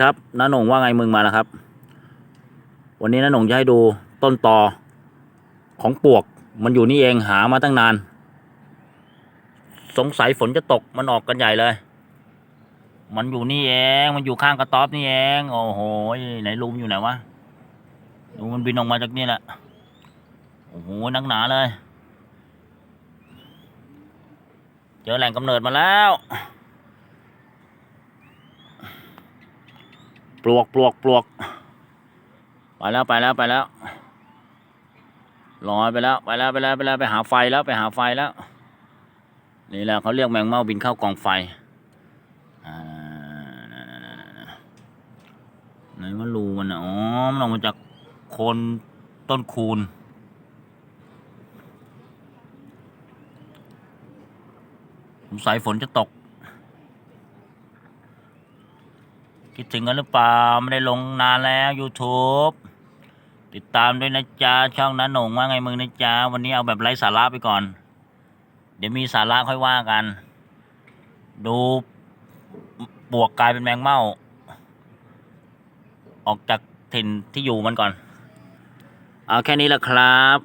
ครับน้าหนงว่าไงมึงมาแล้วครับ วันนี้น้าหนงจะให้ดูต้นตอของปวก มันอยู่นี่เองหามาตั้งนาน สงสัยฝนจะตกมันออกกันใหญ่เลย มันอยู่นี่เอง มันอยู่ข้างกระต๊อบนี่เอง โอ้โหไหนลุมอยู่ไหนวะดูมันบินออกมาจากนี่แหละโอ้โหนักหนาเลย เจอแหล่งกำเนิดมาแล้ว ปลวกปลวกปลวกไปแล้วไปแล้วไปแล้วลอยไปแล้วไปแล้วไปแล้วไปแล้วไปหาไฟแล้วไปหาไฟแล้ว นี่แหละเขาเรียกแมงเม่าบินเข้ากองไฟอ่าไหนว่ารูมันอ๋อมันออกมาจากโคนต้นคูณสงสัยฝนจะตก คิดถึงกันหรือเปล่า ไม่ได้ลงนานแล้ว YouTube ติดตามด้วยนะจ๊ะ ช่องนั้นหนงว่าไงมึงนะจ๊ะ วันนี้เอาแบบไร้สาระไปก่อน เดี๋ยวมีสาระค่อยว่ากัน ดูปวกกลายเป็นแมงเม่า ออกจากถิ่นที่อยู่มันก่อน เอาแค่นี้แหละครับ